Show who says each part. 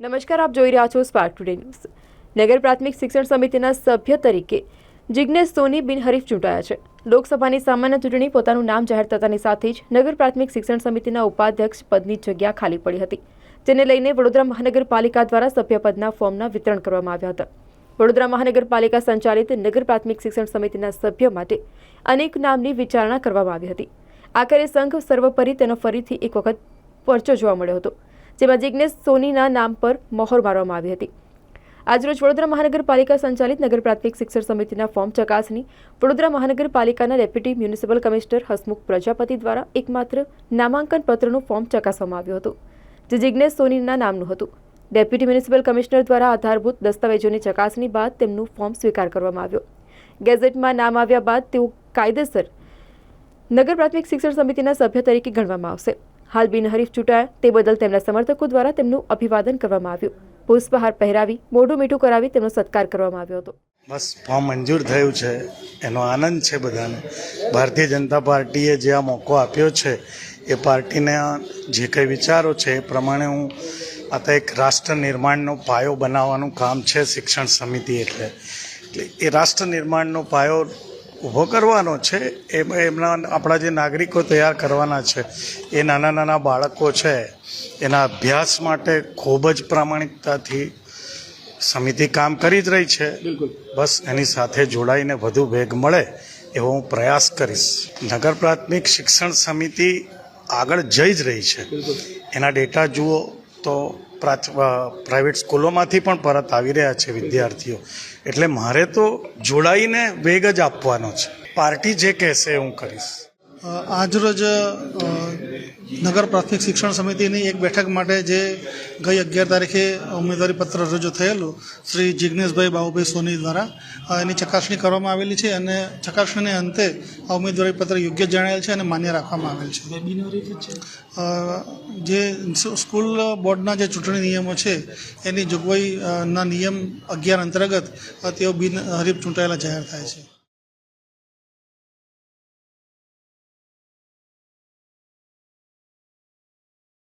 Speaker 1: નમસ્કાર, આપ જોઈ રહ્યા છો સ્પાર્ક ટુડે ન્યૂઝ નગર પ્રાથમિક શિક્ષણ સમિતિના સભ્ય તરીકે જિજ્ઞેશ સોની બિનહરીફ ચૂંટાયા છે. લોકસભાની સામાન્ય ચૂંટણી પોતાનું નામ જાહેર થતાની સાથે જ નગર પ્રાથમિક શિક્ષણ સમિતિના ઉપાધ્યક્ષ પદની જગ્યા ખાલી પડી હતી. જેને લઈને વડોદરા મહાનગરપાલિકા દ્વારા સભ્યપદના ફોર્મના વિતરણ કરવામાં આવ્યા હતા. વડોદરા મહાનગરપાલિકા સંચાલિત નગર પ્રાથમિક શિક્ષણ સમિતિના સભ્ય માટે અનેક નામની વિચારણા કરવામાં આવી હતી. આખરે સંઘ સર્વોપરી તેનો ફરીથી એક વખત પરચો જોવા મળ્યો હતો. જેમાં જિજ્ઞેશ સોનીના નામ પર મહોર મારવામાં આવી હતી. આજરોજ વડોદરા મહાનગરપાલિકા સંચાલિત નગર પ્રાથમિક શિક્ષણ સમિતિના ફોર્મ ચકાસણી વડોદરા મહાનગરપાલિકાના deputy municipal commissioner Hasmukh Prajapati દ્વારા એકમાત્ર નામાંકન પત્રનું ફોર્મ ચકાસવામાં આવ્યું હતું, જે જિજ્ઞેશ સોનીના નામનું હતું. ડેપ્યુટી મ્યુનિસિપલ કમિશનર દ્વારા આધારભૂત દસ્તાવેજોની ચકાસણી બાદ તેમનું ફોર્મ સ્વીકાર કરવામાં આવ્યો. ગેઝેટમાં નામ આવ્યા બાદ તેઓ કાયદેસર નગર પ્રાથમિક શિક્ષણ સમિતિના સભ્ય તરીકે ગણવામાં આવશે. હાલ બિનહરીફ ચૂંટાયા. તે બદલ તેમના સમર્થકો દ્વારા તેમનું અભિવાદન કરવામાં આવ્યું. પુષ્પહાર પહેરાવી, મોઢું મીઠું કરાવી તેમનો સત્કાર કરવામાં આવ્યો હતો.
Speaker 2: બસ ફોર્મ મંજૂર થયું છે. એનો આનંદ છે બધાને. ભારતીય જનતા પાર્ટીએ જે આ મોકો આપ્યો છે, એ પાર્ટીના જે કંઈ વિચારો છે, એ પ્રમાણે હું આ એક રાષ્ટ્ર નિર્માણનો પાયો બનાવવાનું કામ છે, શિક્ષણ સમિતિ એટલે. એટલે એ રાષ્ટ્ર નિર્માણનો પાયો ઊભો કરવાનો છે એમાં એમના આપણા જે નાગરિકો તૈયાર કરવાના છે એ નાના નાના બાળકો છે એના અભ્યાસ માટે ખૂબ જ પ્રામાણિકતાથી સમિતિ કામ કરી જ રહી છે. બસ એની સાથે જોડાઈને વધુ વેગ મળે એવો હું પ્રયાસ કરીશ. નગર પ્રાથમિક શિક્ષણ સમિતિ આગળ જઈ જ રહી છે. એના ડેટા જુઓ તો પ્રાઇવેટ સ્કૂલોમાંથી પણ પરત આવી રહ્યા છે વિદ્યાર્થીઓ. એટલે મારે તો જોડાઈને વેગ જ આપવાનો છે. પાર્ટી જે કહેશે હું કરીશ.
Speaker 3: આજરોજ નગર પ્રાથમિક શિક્ષણ સમિતિની એક બેઠક માટે જે ગઈ અગિયાર તારીખે ઉમેદવારી પત્ર રજૂ થયેલું શ્રી જિજ્ઞેશભાઈ બાબુભાઈ સોની દ્વારા એની ચકાસણી કરવામાં આવેલી છે અને ચકાસણીને અંતે આ ઉમેદવારી પત્ર યોગ્ય જણાયેલ છે અને માન્ય રાખવામાં આવેલ છે. જે સ્કૂલ બોર્ડના જે ચૂંટણી નિયમો છે એની જોગવાઈ ના નિયમ અગિયાર અંતર્ગત તેઓ બિનહરીફ ચૂંટાયેલા જાહેર થાય છે.